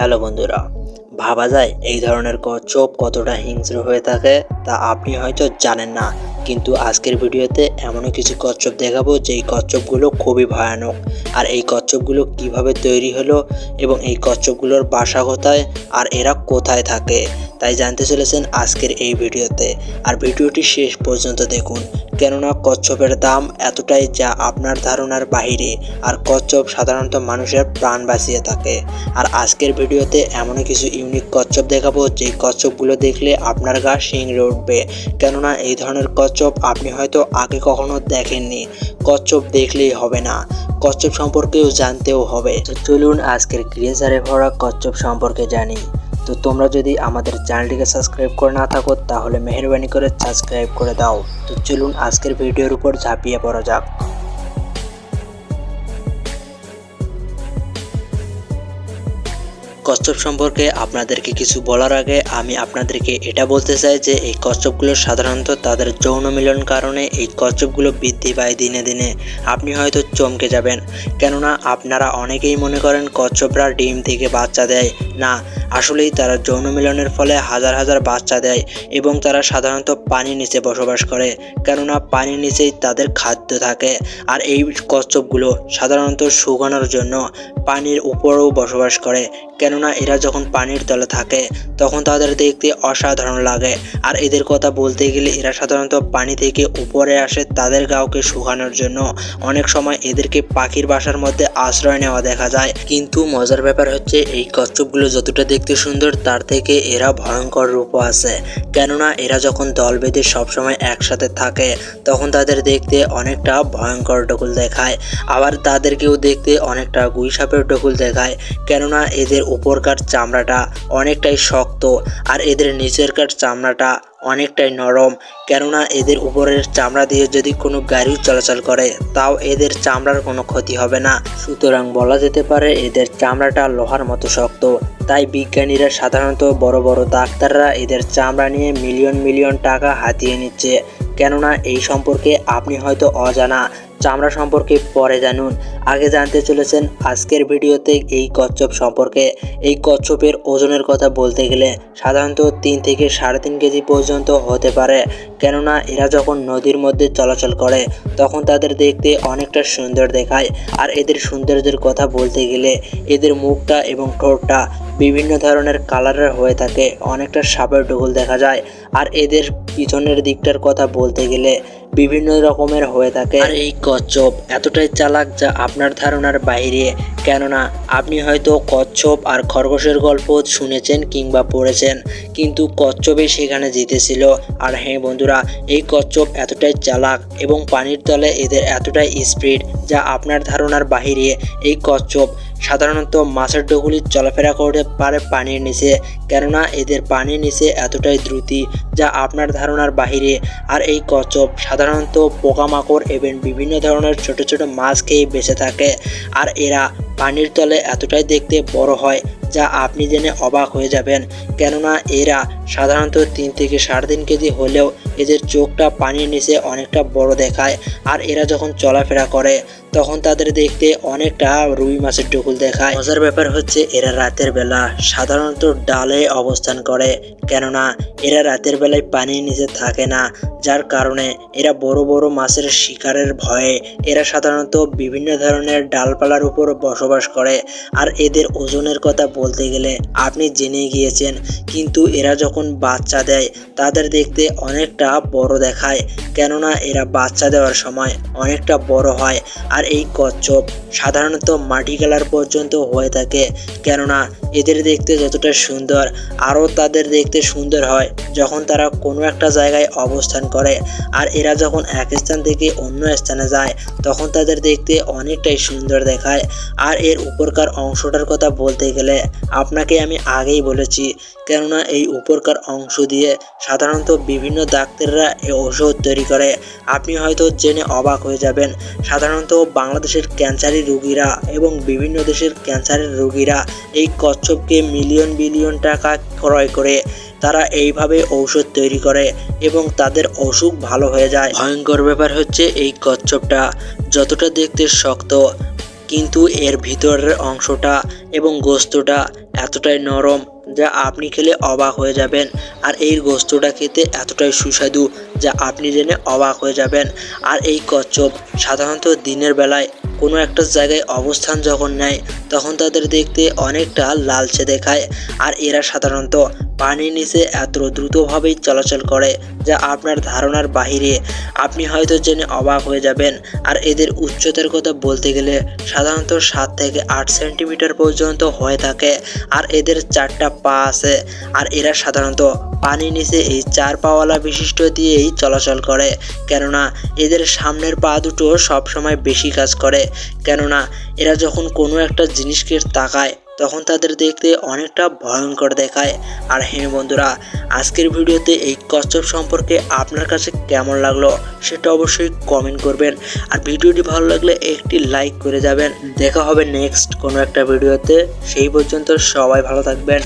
Hello বন্ধুরা, ভাবা যায় এই ধরনের কচ্ছপ কতটা হিংস্র হয়ে থাকে তা আপনি হয়তো জানেন না। কিন্তু আজকের ভিডিওতে এমনও কিছু কচ্ছপ দেখাবো যেই কচ্ছপগুলো খুবই ভয়ানক। আর এই কচ্ছপগুলো কীভাবে তৈরি হলো এবং এই কচ্ছপগুলোর বাসা কোথায় আর এরা কোথায় থাকে, তাই জানতে চলেছেন আজকের এই ভিডিওতে। আর ভিডিওটি শেষ পর্যন্ত দেখুন কেননা কচ্ছপের দাম এতটাই যা আপনার ধারণার বাহিরে, আর কচ্ছপ সাধারণত মানুষের প্রাণ বাঁচিয়ে থাকে। আর আজকের ভিডিওতে এমন কিছু ইউনিক কচ্ছপ দেখাবো, যেই কচ্ছপগুলো দেখলে আপনার গা শিংড়ে উঠবে। কেননা এই ধরনের কচ্ছপ আপনি হয়তো আগে কখনো দেখেননি। কচ্ছপ দেখলেই হবে না। কচ্ছপ সম্পর্কেও জানতেও হবে। চলুন আজকের ক্রিয়েচারে ভরা কচ্ছপ সম্পর্কে জানি। তো তোমরা যদি আমাদের চ্যানেলটিকে সাবস্ক্রাইব করে না থাকো, তাহলে মেহরবানি করে সাবস্ক্রাইব করে দাও। তো চলুন আজকের ভিডিওর উপর ঝাঁপিয়ে পড়া যাক। কচ্ছপ সম্পর্কে আপনাদেরকে কিছু বলার আগে আমি আপনাদেরকে এটা বলতে চাই যে, এই কচ্ছপগুলো সাধারণত তাদের যৌন মিলন কারণে এই কচ্ছপগুলো বৃদ্ধি পায় দিনে দিনে। আপনি হয়তো চমকে যাবেন। কেননা, আপনারা অনেকেই মনে করেন কচ্ছপরা ডিম থেকে বাচ্চা দেয়। না আসলেই তারা যৌন মিলনের ফলে হাজার হাজার বাচ্চা দেয় এবং তারা সাধারণত পানির নিচে বসবাস করে, কেননা পানির নিচেই তাদের খাদ্য থাকে। আর এই কচ্ছপগুলো সাধারণত শুকানোর জন্য পানির উপরেও বসবাস করে, কেননা এরা যখন পানির তলে থাকে, তখন তাদের দেখতে অসাধারণ লাগে। আর এদের কথা বলতে গেলে এরা সাধারণত পানি থেকে উপরে আসে তাদের গাওকে শুকানোর জন্য। অনেক সময় এদেরকে পাখির বাসার মধ্যে আশ্রয় নেওয়া দেখা যায়। কিন্তু মজার ব্যাপার হচ্ছে, এই কচ্ছপগুলো যতটা দেখতে সুন্দর, তার থেকে এরা ভয়ঙ্কর রূপও আছে। কেননা এরা যখন দল বেঁধে সবসময় একসাথে থাকে, তখন তাদের দেখতে অনেকটা ভয়ঙ্কর ডকুল দেখায়। আবার তাদেরকেও দেখতে অনেকটা গুই সাপের ডকুল দেখায়। কেননা এদের উপরকার চামড়াটা অনেকটাই শক্ত, আর এদের নিচেরকার চামড়াটা অনেকটাই নরম। কেননা এদের উপরের চামড়া দিয়ে যদি কোনো গাড়ি চলাচল করে, তাও এদের চামড়ার কোনো ক্ষতি হবে না। সুতরাং বলা যেতে পারে, এদের চামড়াটা লোহার মতো শক্ত। তাই বিজ্ঞানীরা সাধারণত বড় বড় ডাক্তাররা এদের চামড়া নিয়ে মিলিয়ন মিলিয়ন টাকা হাতিয়ে নিচ্ছে। কেননা এই সম্পর্কে আপনি হয়তো অজানা। চামড়া সম্পর্কে পরে জানুন। আগে জানতে চলেছেন আজকের ভিডিওতে এই কচ্ছপ সম্পর্কে। এই কচ্ছপের ওজনের কথা বলতে গেলে সাধারণত তিন থেকে সাড়ে তিন কেজি পর্যন্ত হতে পারে। কেননা এরা যখন নদীর মধ্যে চলাচল করে, তখন তাদের দেখতে অনেকটা সুন্দর দেখায়। আর এদের সৌন্দর্যের কথা বলতে গেলে এদের মুখটা এবং ঠোঁটটা বিভিন্ন ধরনের কালারের হয়ে থাকে, অনেকটা সাপের ডুগুল দেখা যায়। আর এদের পিছনের দিকটার কথা বলতে গেলে বিভিন্ন রকমের হয়ে থাকে। আর এই কচ্ছপ এতটাই চালাক যা আপনার ধারণার বাইরে কেননা আপনি হয়তো কচ্ছপ আর খরগোশের গল্প শুনেছেন কিংবা পড়েছেন, কিন্তু কচ্ছপে সেখানে জিতেছিল। আর হ্যাঁ বন্ধুরা, এই কচ্ছপ এতটাই চালাক এবং পানির তলে এদের এতটাই স্পিড যা আপনার ধারণার বাহিরে এই কচ্ছপ সাধারণত মাছের ডগুলি চলাফেরা করতে পারে পানির নিচে, কেননা এদের পানির নিচে এতটাই দ্রুতি যা আপনার ধারণার বাহিরে। আর এই কচ্ছপ সাধারণত পোকামাকড় এবং বিভিন্ন ধরনের ছোট ছোট মাছ খেয়ে বেঁচে থাকে। আর এরা পানির তলে এতটাই দেখতে বড় হয় যা আপনি জেনে অবাক হয়ে যাবেন। কেননা এরা সাধারণত তিন থেকে সাড়ে তিন কেজি হলেও এদের চোখটা পানির নিচে অনেকটা বড় দেখায়। আর এরা যখন চলাফেরা করে তখন তাদের দেখতে অনেকটা রুই মাছের টুকুল দেখায়। মজার ব্যাপার হচ্ছে, এরা রাতের বেলা সাধারণত ডালে অবস্থান করে। কেননা, এরা রাতের বেলায় পানির নিচে থাকে না, যার কারণে এরা বড় বড় মাছের শিকারের ভয়ে এরা সাধারণত বিভিন্ন ধরনের ডালপালার উপর বসবাস করে। আর এদের ওজনের কথা বলতে গেলে আপনি জেনে গিয়েছেন, কিন্তু এরা যখন বাচ্চা দেয়, তাদের দেখতে অনেকটা বড় দেখায়। কেননা এরা বাচ্চা দেওয়ার সময় অনেকটা বড় হয় আর এই কচ্ছপ সাধারণত মাটি কালার পর্যন্ত হয়ে থাকে। কেননা এদের দেখতে যতটা সুন্দর, আরও তাদের দেখতে সুন্দর হয়। যখন তারা কোনো একটা জায়গায় অবস্থান করে আর এরা যখন এক স্থান থেকে অন্য স্থানে যায়, তখন তাদের দেখতে অনেকটাই সুন্দর দেখায়। আর এর উপরকার অংশটার কথা বলতে গেলে আপনাকে আমি আগেই বলেছি, কেননা এই উপরকার অংশ দিয়ে সাধারণত বিভিন্ন ডাক্তাররা এই ওষুধ তৈরি করে। আপনি হয়তো জেনে অবাক হয়ে যাবেন, সাধারণত বাংলাদেশের ক্যান্সারি রোগীরা এবং বিভিন্ন দেশের ক্যান্সারের রোগীরা এই কচ্ছপকে মিলিয়ন বিলিয়ন টাকা ক্রয় করে। তারা এইভাবে ঔষধ তৈরি করে এবং তাদের অসুখ ভালো হয়ে যায়। ভয়ঙ্কর ব্যাপার হচ্ছে এই কচ্ছপটা যতটা দেখতে শক্ত, কিন্তু এর ভিতরের অংশটা এবং গোস্তটা এতটাই নরম যা আপনি খেলে অবাক হয়ে যাবেন। আর এই গোস্তটা খেতে এতটাই সুস্বাদু যা আপনি জেনে অবাক হয়ে যাবেন। আর এই কচ্ছপ সাধারণত দিনের বেলায় কোনো একটা জায়গায় অবস্থান যখন নেয়, তখন তাদের দেখতে অনেকটা লালচে দেখায়। আর এরা সাধারণত পানির নিচে এত দ্রুতভাবেই চলাচল করে, যা আপনার ধারণার বাহিরে। আপনি হয়তো জেনে অবাক হয়ে যাবেন, আর এদের উচ্চতার কথা বলতে গেলে সাধারণত সাত থেকে আট সেন্টিমিটার পর্যন্ত হয়ে থাকে, আর এদের চারটা পা আছে, আর এরা সাধারণত পানির নিচে এই চার পাওয়ালা বিশিষ্ট দিয়েই চলাচল করে, কেননা এদের সামনের পা দুটো সবসময় বেশি কাজ করে, কেননা এরা যখন কোনো একটা জিনিসকে তাকায় তখন তাদের দেখতে অনেকটা ভয়ঙ্কর দেখায়। আর হ্যাঁ বন্ধুরা, আজকের ভিডিওতে এই কচ্ছপ সম্পর্কে আপনার কাছে কেমন লাগল সেটা অবশ্যই কমেন্ট করবেন। আর ভিডিওটি ভালো লাগলে একটি লাইক করে যাবেন। দেখা হবে নেক্সট কোনো একটা ভিডিওতে। সেই পর্যন্ত সবাই ভালো থাকবেন।